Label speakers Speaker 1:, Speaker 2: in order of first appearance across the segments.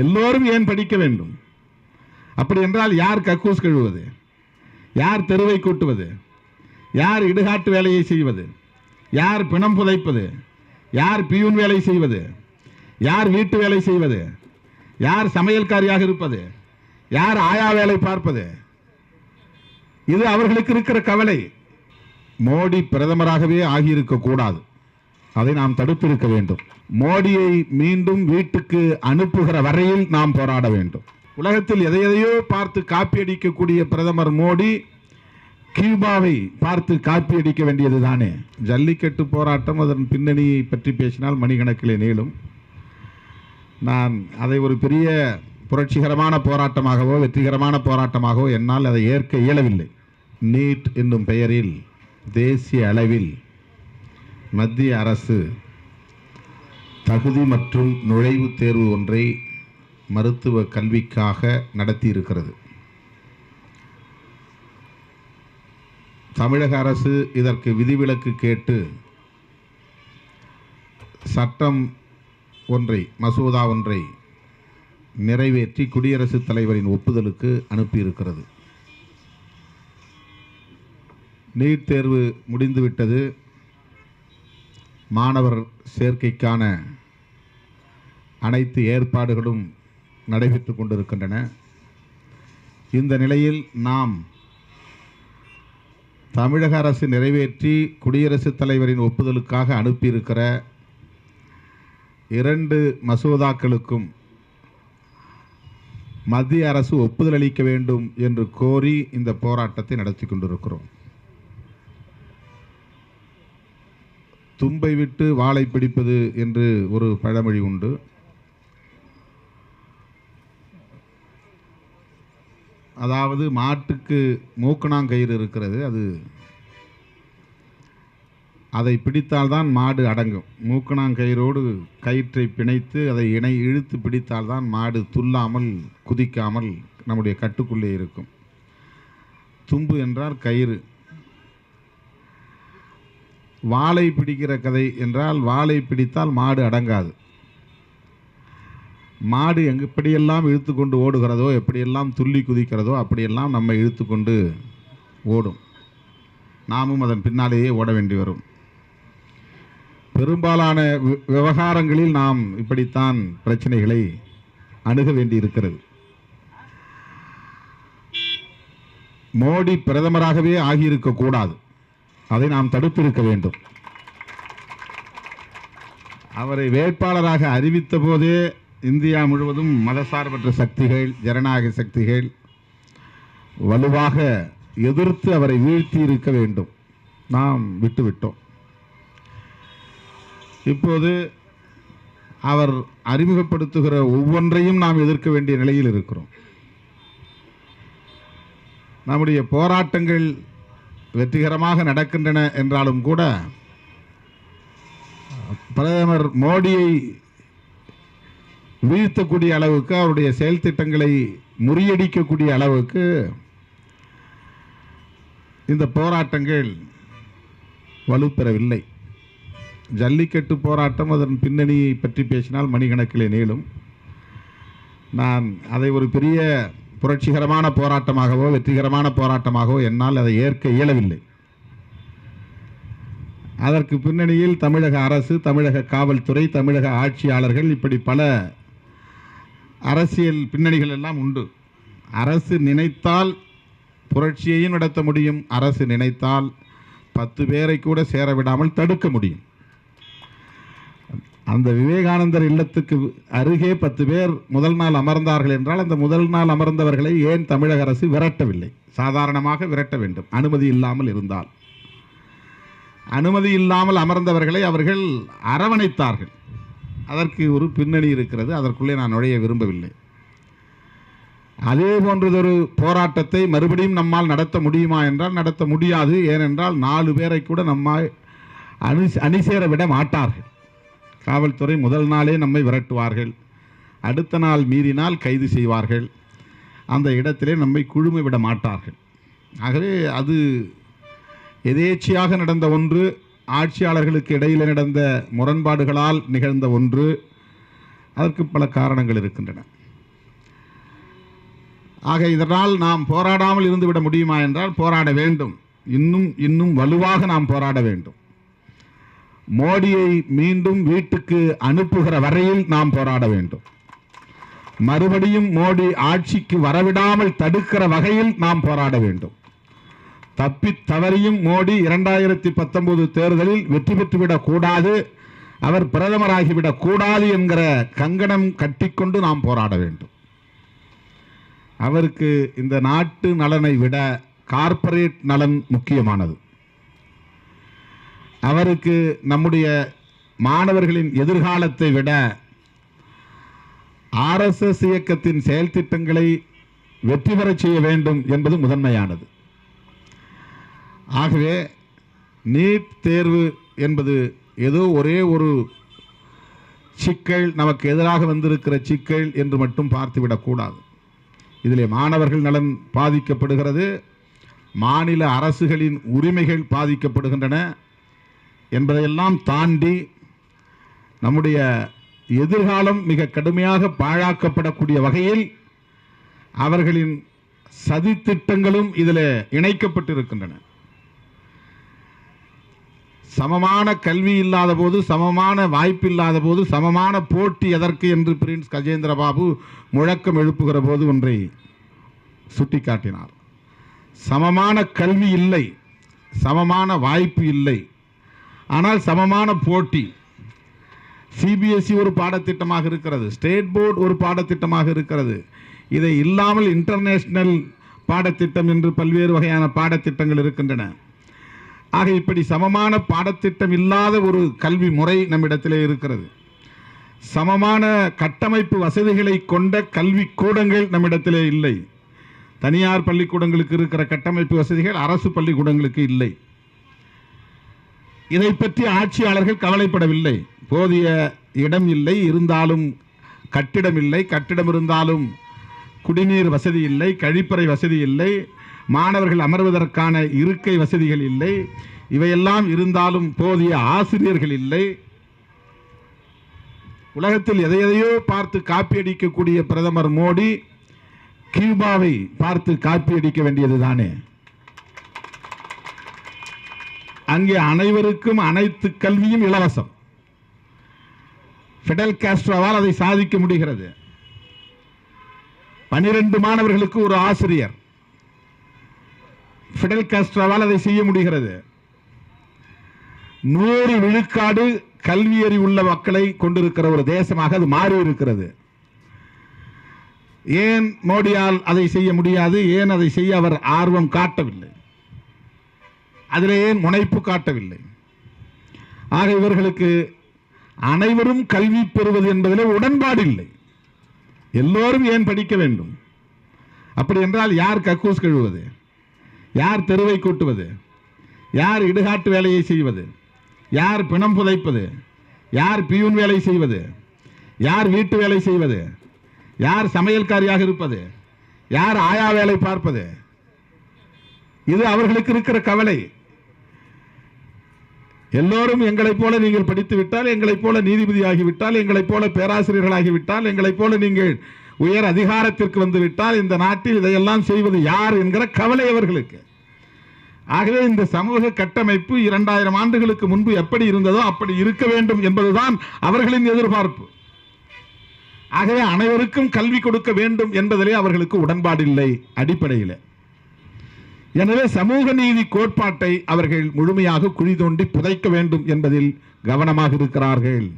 Speaker 1: எல்லோரும் ஏன் படிக்க வேண்டும்? அப்படி என்றால் யார் கக்கூஸ் கழுவுவது? யார் தெருவை கூட்டுவது? யார் இடுகாட்டு வேலையை செய்வது? யார் பிணம் புதைப்பது? யார் பியூன் வேலை செய்வது? யார் வீட்டு வேலை செய்வது? யார் சமையல்காரியாக இருப்பது? யார் ஆயா வேலை பார்ப்பது? இது அவர்களுக்கு இருக்கிற கவலை. மோடி பிரதமராகவே ஆகியிருக்க கூடாது அதை நாம் தடுத்திருக்க வேண்டும். மோடியை மீண்டும் வீட்டுக்கு அனுப்புகிற வரையில் நாம் போராட வேண்டும். உலகத்தில் எதை எதையோ பார்த்து காப்பியடிக்கக்கூடிய பிரதமர் மோடி கியூபாவை பார்த்து காப்பியடிக்க வேண்டியது தானே? ஜல்லிக்கட்டு போராட்டம் அதன் பின்னணியை பற்றி பேசினால் மணிக்கணக்கிலே நீளும். நான் அதை ஒரு பெரிய புரட்சிகரமான போராட்டமாகவோ வெற்றிகரமான போராட்டமாகவோ என்னால் அதை ஏற்க இயலவில்லை. நீட் என்னும் பெயரில் தேசிய அளவில் மத்திய அரசு தகுதி மற்றும் நுழைவுத் தேர்வு ஒன்றை மருத்துவ கல்விக்காக நடத்தியிருக்கிறது. தமிழக அரசு இதற்கு விதிவிலக்கு கேட்டு சட்டம் ஒன்றை மசோதா ஒன்றை நிறைவேற்றி குடியரசுத் தலைவரின் ஒப்புதலுக்கு அனுப்பியிருக்கிறது. நீட் தேர்வு முடிந்துவிட்டது. மாணவர் சேர்க்கைக்கான அனைத்து ஏற்பாடுகளும் நடைபெற்று கொண்டிருக்கின்றன. இந்த நிலையில் நாம் தமிழக அரசு நிறைவேற்றி குடியரசுத் தலைவரின் ஒப்புதலுக்காக அனுப்பியிருக்கிற இரண்டு மசோதாக்களுக்கும் மத்திய அரசு ஒப்புதல் அளிக்க வேண்டும் என்று கோரி இந்த போராட்டத்தை நடத்தி கொண்டிருக்கிறோம். தும்பை விட்டு வாளை பிடிப்பது என்று ஒரு பழமொழி உண்டு. அதாவது மாட்டுக்கு மூக்கணாங்கயிறு இருக்கிறது அது அதை பிடித்தால்தான் மாடு அடங்கும். மூக்கணாங்கயிறோடு கயிற்றை பிணைத்து அதை இணை இழுத்து பிடித்தால்தான் மாடு துல்லாமல் குதிக்காமல் நம்முடைய கட்டுக்குள்ளே இருக்கும். தும்பு என்றால் கயிறு. வாளை பிடிக்கிற கதை என்றால் வாளை பிடித்தால் மாடு அடங்காது. மாடு எங்க எப்படியெல்லாம் இழுத்து கொண்டு ஓடுகிறதோ எப்படியெல்லாம் துள்ளி குதிக்கிறதோ அப்படியெல்லாம் நம்ம இழுத்து கொண்டு ஓடும். நாமும் அதன் பின்னாலேயே ஓட வேண்டி வரும். பெரும்பாலான வி- விவகாரங்களில் நாம் இப்படித்தான் பிரச்சனைகளை அணுக வேண்டி இருக்கிறது. மோடி பிரதமராகவே ஆகியிருக்கக்கூடாது அதை நாம் தடுத்திருக்க வேண்டும். அவரை வேட்பாளராக அறிவித்த போதே இந்தியா முழுவதும் மதசார்பற்ற சக்திகள் ஜனநாயக சக்திகள் வலுவாக எதிர்த்து அவரை வீழ்த்தி இருக்க வேண்டும். நாம் விட்டுவிட்டோம். இப்போது அவர் அறிமுகப்படுத்துகிற ஒவ்வொன்றையும் நாம் எதிர்க்க வேண்டிய நிலையில் இருக்கிறோம். நம்முடைய போராட்டங்கள் வெற்றிகரமாக நடக்கின்றன என்றாலும் கூட பிரதமர் மோடியை வீழ்த்தக்கூடிய அளவுக்கு அவருடைய செயல் திட்டங்களை முறியடிக்கக்கூடிய அளவுக்கு இந்த போராட்டங்கள் வலுப்பெறவில்லை. ஜல்லிக்கட்டு போராட்டம் அதன் பின்னணியை பற்றி பேசினால் மணிக்கணக்கிலே நீளும். நான் அதை ஒரு பெரிய புரட்சிகரமான போராட்டமாகவோ வெற்றிகரமான போராட்டமாகவோ என்னால் அதை ஏற்க இயலவில்லை. அதற்கு பின்னணியில் தமிழக அரசு தமிழக காவல்துறை தமிழக ஆட்சியாளர்கள் இப்படி பல அரசியல் பின்னணிகள் எல்லாம் உண்டு. அரசு நினைத்தால் புரட்சியையும் நடத்த முடியும். அரசு நினைத்தால் பத்து பேரை கூட சேர விடாமல் தடுக்க முடியும். அந்த விவேகானந்தர் இல்லத்துக்கு அருகே பத்து பேர் முதல் நாள் அமர்ந்தார்கள் என்றால் அந்த முதல் நாள் அமர்ந்தவர்களை ஏன் தமிழக அரசு விரட்டவில்லை? சாதாரணமாக விரட்ட வேண்டும். அனுமதி இல்லாமல் இருந்தால். அனுமதி இல்லாமல் அமர்ந்தவர்களை அவர்கள் அரவணைத்தார்கள். அதற்கு ஒரு பின்னணி இருக்கிறது. அதற்குள்ளே நான் நுழைய விரும்பவில்லை. அதே போன்றதொரு போராட்டத்தை மறுபடியும் நம்மால் நடத்த முடியுமா என்றால் நடத்த முடியாது. ஏனென்றால் நாலு பேரை கூட நம்மால் அணி அணிசேர விட மாட்டார்கள். காவல்துறை முதல் நாளே நம்மை விரட்டுவார்கள். அடுத்த நாள் மீறினால் கைது செய்வார்கள். அந்த இடத்திலே நம்மை குழுமை விட மாட்டார்கள். ஆகவே அது எதேச்சியாக நடந்த ஒன்று ஆட்சியாளர்களுக்கு இடையில் நடந்த முரண்பாடுகளால் நிகழ்ந்த ஒன்று. அதற்கு பல காரணங்கள் இருக்கின்றன. ஆக இதனால் நாம் போராடாமல் இருந்துவிட முடியுமா என்றால் போராட வேண்டும். இன்னும் இன்னும் வலுவாக நாம் போராட வேண்டும். மோடியை மீண்டும் வீட்டுக்கு அனுப்புகிற வரையில் நாம் போராட வேண்டும். மறுபடியும் மோடி ஆட்சிக்கு வரவிடாமல் தடுக்கிற வகையில் நாம் போராட வேண்டும். தப்பி தவறியும் மோடி இரண்டாயிரத்தி பத்தொன்பது தேர்தலில் வெற்றி பெற்றுவிடக் கூடாது அவர் பிரதமராகிவிடக் கூடாது என்கிற கங்கணம் கட்டிக்கொண்டு நாம் போராட வேண்டும். அவருக்கு இந்த நாட்டு நலனை விட கார்ப்பரேட் நலன் முக்கியமானது. அவருக்கு நம்முடைய மாணவர்களின் எதிர்காலத்தை விட ஆர்எஸ்எஸ் இயக்கத்தின் செயல் திட்டங்களை வெற்றி பெறச் செய்ய வேண்டும் என்பது முதன்மையானது. ஆகவே நீட் தேர்வு என்பது ஏதோ ஒரே ஒரு சிக்கல் நமக்கு எதிராக வந்திருக்கிற சிக்கல் என்று மட்டும் பார்த்துவிடக்கூடாது இதில் மாணவர்கள் நலன் பாதிக்கப்படுகிறது மாநில அரசுகளின் உரிமைகள் பாதிக்கப்படுகின்றன என்பதையெல்லாம் தாண்டி நம்முடைய எதிர்காலம் மிக கடுமையாக பாழாக்கப்படக்கூடிய வகையில் அவர்களின் சதித்திட்டங்களும் இதில் இணைக்கப்பட்டிருக்கின்றன. சமமான கல்வி இல்லாத போது சமமான வாய்ப்பு இல்லாத போது சமமான போட்டி எதற்கு என்று பிரின்ஸ் கஜேந்திர பாபு முழக்கம் எழுப்புகிற போது ஒன்றை சுட்டிக்காட்டினார். சமமான கல்வி இல்லை சமமான வாய்ப்பு இல்லை ஆனால் சமமான போட்டி. சிபிஎஸ்சி ஒரு பாடத்திட்டமாக இருக்கிறது. ஸ்டேட் போர்டு ஒரு பாடத்திட்டமாக இருக்கிறது. இதை இல்லாமல் இன்டர்நேஷ்னல் பாடத்திட்டம் என்று பல்வேறு வகையான பாடத்திட்டங்கள் இருக்கின்றன. ஆக இப்படி சமமான பாடத்திட்டம் இல்லாத ஒரு கல்வி முறை நம்மிடத்திலே இருக்கிறது. சமமான கட்டமைப்பு வசதிகளை கொண்ட கல்வி கூடங்கள் நம்மிடத்திலே இல்லை. தனியார் பள்ளிக்கூடங்களுக்கு இருக்கிற கட்டமைப்பு வசதிகள் அரசு பள்ளிக்கூடங்களுக்கு இல்லை. இதை பற்றி ஆட்சியாளர்கள் கவலைப்படவில்லை. போதிய இடம் இல்லை இருந்தாலும் கட்டிடம் இல்லை கட்டிடம் இருந்தாலும் குடிநீர் வசதி இல்லை கழிப்பறை வசதி இல்லை மாணவர்கள் அமர்வதற்கான இருக்கை வசதிகள் இல்லை இவையெல்லாம் இருந்தாலும் போதிய ஆசிரியர்கள் இல்லை. உலகத்தில் எதையதையோ பார்த்து பார்த்து காப்பியடிக்கக்கூடிய பிரதமர் மோடி கியூபாவை பார்த்து காப்பியடிக்க வேண்டியது தானே. அங்கே அனைவருக்கும் அனைத்து கல்வியும் இலவசம். ஃபிடல் காஸ்ட்ரோவால் அதை சாதிக்க முடிகிறது. பனிரெண்டு மாணவர்களுக்கு ஒரு ஆசிரியர். ஃபிடல் காஸ்ட்ரோவால் அதை செய்ய முடிகிறது. நூறு விழுக்காடு கல்வியறி உள்ள மக்களை கொண்டிருக்கிற ஒரு தேசமாக அது மாறி இருக்கிறது ஏன் மோடியால் அதை செய்ய முடியாது? ஏன் அதை செய்ய அவர் ஆர்வம் காட்டவில்லை? அதிலே ஏன் முனைப்பு காட்டவில்லை. ஆக இவர்களுக்கு அனைவரும் கல்வி பெறுவது என்பதில் உடன்பாடு இல்லை எல்லோரும் ஏன் படிக்க வேண்டும்? அப்படி என்றால் யார் கக்கூஸ் கழுவுவது? யார் தெருவை கூட்டுவது? யார் இடுகாட்டு வேலையை செய்வது? யார் பிணம் புதைப்பது? யார் பியூன் வேலை செய்வது? யார் வீட்டு வேலை செய்வது? யார் சமையல்காரியாக இருப்பது? யார் ஆயா வேலை பார்ப்பது? இது அவர்களுக்கு இருக்கிற கவலை. எல்லோரும் எங்களைப் போல நீங்கள் படித்துவிட்டால் எங்களைப் போல நீதிபதி ஆகிவிட்டால் எங்களைப் போல பேராசிரியர்களாகிவிட்டால் எங்களைப் போல நீங்கள் உயர் அதிகாரத்திற்கு வந்துவிட்டால் இந்த நாட்டில் இதையெல்லாம் செய்வது யார் என்கிற கவலை அவர்களுக்கு. ஆகவே இந்த சமூக கட்டமைப்பு இரண்டாயிரம் ஆண்டுகளுக்கு முன்பு எப்படி இருந்ததோ அப்படி இருக்க வேண்டும் என்பதுதான் அவர்களின் எதிர்பார்ப்பு. ஆகவே அனைவருக்கும் கல்வி கொடுக்க வேண்டும் என்பதிலே அவர்களுக்கு உடன்பாடில்லை அடிப்படையில். எனவே சமூக நீதி கோட்பாட்டை அவர்கள் முழுமையாக குழி தோண்டி புதைக்க வேண்டும் என்பதில் கவனமாக இருக்கிறார்கள்.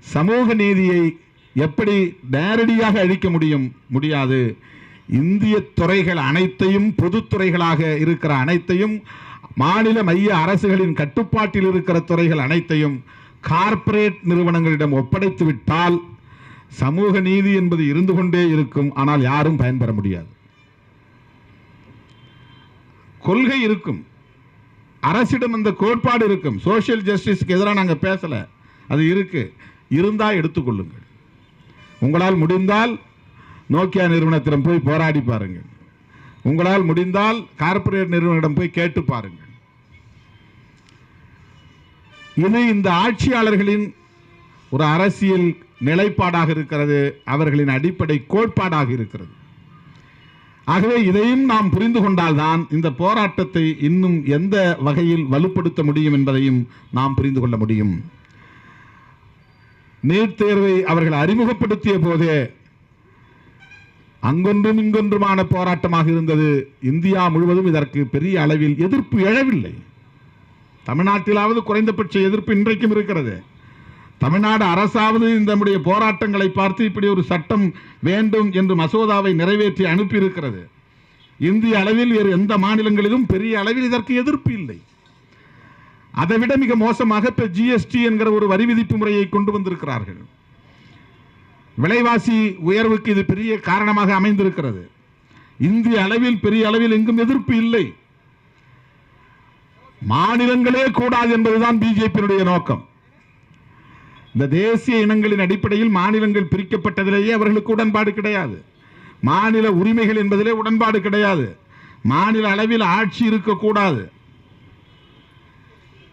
Speaker 1: சமூக நீதியை எப்படி நேரடியாக அழிக்க முடியும்? முடியாது. இந்திய துறைகள் அனைத்தையும் பொதுத்துறைகளாக இருக்கிற அனைத்தையும் மாநில மைய அரசுகளின் கட்டுப்பாட்டில் இருக்கிற துறைகள் அனைத்தையும் கார்ப்பரேட் நிறுவனங்களிடம் ஒப்படைத்து விட்டால் சமூக நீதி என்பது இருந்து கொண்டே இருக்கும். ஆனால் யாரும் பயன்பெற முடியாது. கொள்கை இருக்கும். அரசிடம் இந்த கோட்பாடு இருக்கும். சோஷியல் ஜஸ்டிஸ்க்கு எதிராக நாங்கள் பேசலை. அது இருக்குது இருந்தால் எடுத்துக்கொள்ளுங்கள். உங்களால் முடிந்தால் நோக்கியா நிறுவனத்திடம் போய் போராடி பாருங்கள். உங்களால் முடிந்தால் கார்ப்பரேட் நிறுவனத்திடம் போய் கேட்டு பாருங்கள். இது இந்த ஆட்சியாளர்களின் ஒரு அரசியல் நிலைப்பாடாக இருக்கிறது. அவர்களின் அடிப்படை கோட்பாடாக இருக்கிறது. ஆகவே இதையும் நாம் புரிந்து கொண்டால்தான் இந்த போராட்டத்தை இன்னும் எந்த வகையில் வலுப்படுத்த முடியும் என்பதையும் நாம் புரிந்து கொள்ள முடியும். நீட் தேர்வை அவர்கள் அறிமுகப்படுத்திய போதே அங்கொன்றும் இங்கொன்றுமான போராட்டமாக இருந்தது. இந்தியா முழுவதும் இதற்கு பெரிய அளவில் எதிர்ப்பு எழவில்லை. தமிழ்நாட்டிலாவது குறைந்தபட்ச எதிர்ப்பு இன்றைக்கும் இருக்கிறது. தமிழ்நாடு அரசாவது இந்த நம்முடைய போராட்டங்களை பார்த்து இப்படி ஒரு சட்டம் வேண்டும் என்று மசோதாவை நிறைவேற்றி அனுப்பியிருக்கிறது. இந்திய அளவில் வேறு எந்த மாநிலங்களிலும் பெரிய அளவில் இதற்கு எதிர்ப்பு இல்லை. அதைவிட மிக மோசமாக இப்போ ஜிஎஸ்டி என்கிற ஒரு வரி விதிப்பு முறையை கொண்டு வந்திருக்கிறார்கள். விலைவாசி உயர்வுக்கு இது பெரிய காரணமாக அமைந்திருக்கிறது. இந்திய அளவில் பெரிய அளவில் எங்கும் எதிர்ப்பு இல்லை. மாநிலங்களே கூடாது என்பதுதான் பிஜேபியினுடைய நோக்கம். இந்த தேசிய இனங்களின் அடிப்படையில் மாநிலங்கள் பிரிக்கப்பட்டதிலேயே அவர்களுக்கு உடன்பாடு கிடையாது. மாநில உரிமைகள் என்பதிலே உடன்பாடு கிடையாது. மாநில அளவில் ஆட்சி இருக்கக்கூடாது.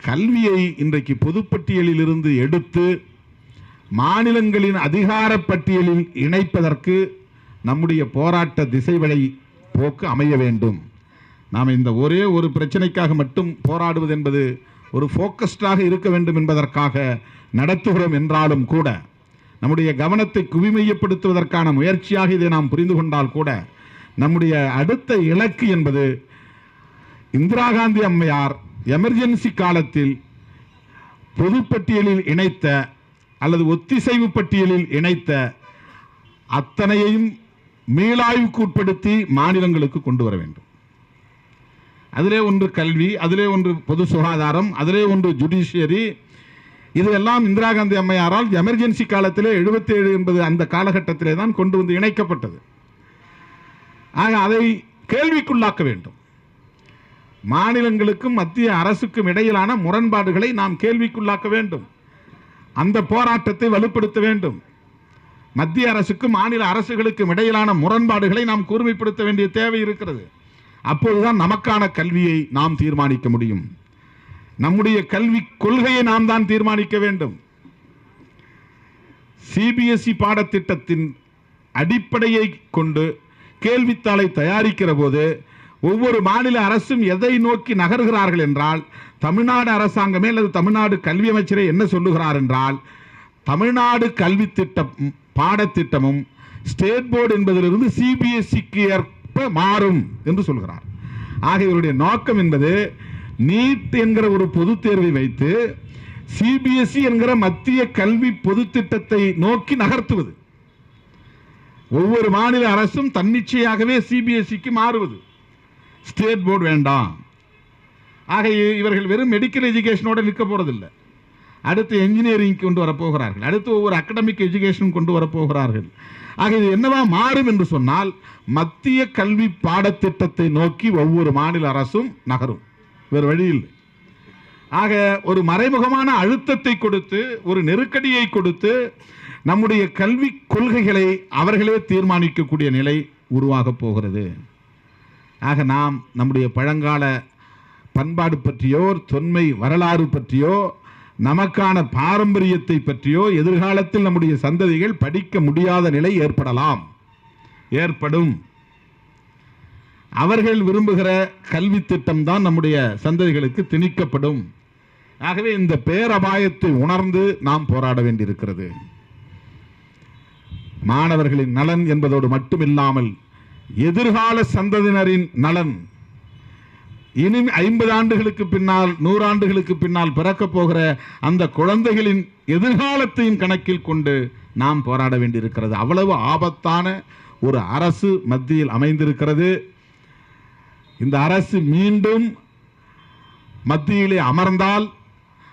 Speaker 1: கல்வியை இன்றைக்கு பொதுப்பட்டியலில் இருந்து எடுத்து மாநிலங்களின் அதிகார பட்டியலில் இணைப்பதற்கு நம்முடைய போராட்ட திசைவழி போக்கு அமைய வேண்டும். நாம் இந்த ஒரே ஒரு பிரச்சனைக்காக மட்டும் போராடுவது என்பது ஒரு ஃபோக்கஸ்டாக இருக்க வேண்டும் என்பதற்காக நடத்துகிறோம் என்றாலும் கூட நம்முடைய கவனத்தை குவிமையப்படுத்துவதற்கான முயற்சியாக இதை நாம் புரிந்து கொண்டால் கூட நம்முடைய அடுத்த இலக்கு என்பது இந்திரா காந்தி அம்மையார் எமர்ஜென்சி காலத்தில் பொதுப்பட்டியலில் இணைத்த அல்லது ஒத்திசைவு பட்டியலில் இணைத்த அத்தனையையும் மீளாய்வுக்கு உட்படுத்தி மாநிலங்களுக்கு கொண்டு வர வேண்டும். அதிலே ஒன்று கல்வி அதிலே ஒன்று பொது சுகாதாரம் அதிலே ஒன்று ஜுடிஷியரி இதுவெல்லாம் இந்திரா காந்தி அம்மையாரால் எமர்ஜென்சி காலத்திலே 77 என்பது அந்த காலகட்டத்திலே தான் கொண்டு வந்து இணைக்கப்பட்டது. ஆக அதை கேள்விக்குள்ளாக்க வேண்டும். மாநிலங்களுக்கும் மத்திய அரசுக்கும் இடையிலான முரண்பாடுகளை நாம் கேள்விக்குள்ளாக்க வேண்டும். அந்த போராட்டத்தை வலுப்படுத்த வேண்டும். மத்திய அரசுக்கும் மாநில அரசுகளுக்கும் இடையிலான முரண்பாடுகளை நாம் கூர்மைப்படுத்த வேண்டிய தேவை இருக்கிறது. அப்போதுதான் நமக்கான கல்வியை நாம் தீர்மானிக்க முடியும். நம்முடைய கல்வி கொள்கையை நாம் தான் தீர்மானிக்க வேண்டும். சிபிஎஸ்இ பாடத்திட்டத்தின் அடிப்படையை கொண்டு கேள்வித்தாளை தயாரிக்கிற போது ஒவ்வொரு மாநில அரசும் எதை நோக்கி நகர்கிறார்கள் என்றால் தமிழ்நாடு அரசாங்கமே அல்லது தமிழ்நாடு கல்வி அமைச்சரே என்ன சொல்லுகிறார் என்றால் தமிழ்நாடு கல்வி திட்டம் பாடத்திட்டமும் ஸ்டேட் போர்டு என்பதிலிருந்து சிபிஎஸ்இக்கு ஏற்ப மாறும் என்று சொல்கிறார். ஆக இவருடைய நோக்கம் என்பது நீட் என்கிற ஒரு பொதுத் தேர்வை வைத்து சிபிஎஸ்இ என்கிற மத்திய கல்வி பொது திட்டத்தை நோக்கி நகர்த்துவது. ஒவ்வொரு மாநில அரசும் தன்னிச்சையாகவே சிபிஎஸ்இக்கு மாறுவது. ஸ்டேட் போர்டு வேண்டாம். ஆக இவர்கள் வெறும் மெடிக்கல் எஜுகேஷனோட நிற்க போகிறதில்லை அடுத்து என்ஜினியரிங் கொண்டு வரப்போகிறார்கள். அடுத்து ஒவ்வொரு அகடமிக் எஜுகேஷன் கொண்டு வரப்போகிறார்கள். ஆக இது என்னவா மாறும் என்று சொன்னால் மத்திய கல்வி பாடத்திட்டத்தை நோக்கி ஒவ்வொரு மாநில அரசும் நகரும். வேறு வழி இல்லை. ஆக ஒரு மறைமுகமான அழுத்தத்தை கொடுத்து ஒரு நெருக்கடியை கொடுத்து நம்முடைய கல்வி கொள்கைகளை அவர்களே தீர்மானிக்கக்கூடிய நிலை உருவாகப் போகிறது. ஆக நாம் நம்முடைய பழங்கால பண்பாடு பற்றியோ தொன்மை வரலாறு பற்றியோ நமக்கான பாரம்பரியத்தை பற்றியோ எதிர்காலத்தில் நம்முடைய சந்ததிகள் படிக்க முடியாத நிலை ஏற்படலாம். ஏற்படும். அவர்கள் விரும்புகிற கல்வி திட்டம் தான் நம்முடைய சந்ததிகளுக்கு திணிக்கப்படும். ஆகவே இந்த பேரபாயத்தை உணர்ந்து நாம் போராட வேண்டியிருக்கிறது. மாணவர்களின் நலன் என்பதோடு மட்டுமில்லாமல் எதிர்கால சந்ததியினரின் நலன் இனி ஐம்பது ஆண்டுகளுக்கு பின்னால் நூறாண்டுகளுக்கு பின்னால் பிறக்கப் போகிற அந்த குழந்தைகளின் எதிர்காலத்தையும் கணக்கில் கொண்டு நாம் போராட வேண்டியிருக்கிறது. அவ்வளவு ஆபத்தான ஒரு அரசு மத்தியில் அமைந்திருக்கிறது. இந்த அரசு மீண்டும் மத்தியிலே அமர்ந்தால்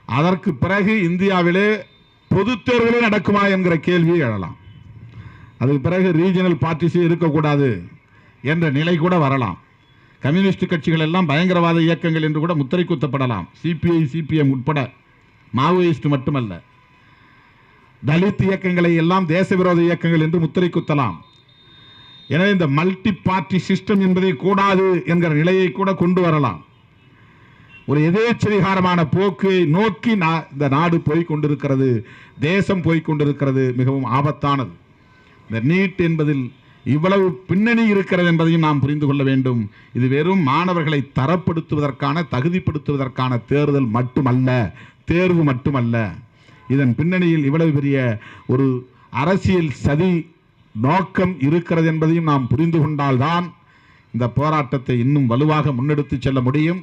Speaker 1: அதற்கு பிறகு இந்தியாவிலே பொது தேர்தலே நடக்குமா என்கிற கேள்வியை எழலாம். அதுக்கு பிறகு ரீஜனல் பார்ட்டிஸே இருக்கக்கூடாது என்ற நிலை கூட வரலாம். கம்யூனிஸ்ட் கட்சிகள் எல்லாம் பயங்கரவாத இயக்கங்கள் என்று கூட முத்திரை குத்தப்படலாம். சிபிஐ சிபிஎம் உட்பட மாவோயிஸ்ட் மட்டுமல்ல. தலித் இயக்கங்களை எல்லாம் தேச விரோத இயக்கங்கள் என்று முத்திரை குத்தலாம். எனவே இந்த மல்டி பார்ட்டி சிஸ்டம் என்பதை கூடாது என்கிற நிலையை கூட கொண்டு வரலாம். ஒரு எதேச்சரிகாரமான போக்கை நோக்கி இந்த நாடு போய்கொண்டிருக்கிறது தேசம் போய்கொண்டிருக்கிறது மிகவும் ஆபத்தானது. இந்த நீட் என்பதில் இவ்வளவு பின்னணி இருக்கிறது என்பதையும் நாம் புரிந்து கொள்ள வேண்டும். இது வெறும் மாணவர்களை தரப்படுத்துவதற்கான தகுதிப்படுத்துவதற்கான தேர்தல் மட்டுமல்ல தேர்வு மட்டுமல்ல. இதன் பின்னணியில் இவ்வளவு பெரிய ஒரு அரசியல் சதி நோக்கம் இருக்கிறது என்பதையும் நாம் புரிந்து கொண்டால்தான் இந்த போராட்டத்தை இன்னும் வலுவாக முன்னெடுத்து செல்ல முடியும்.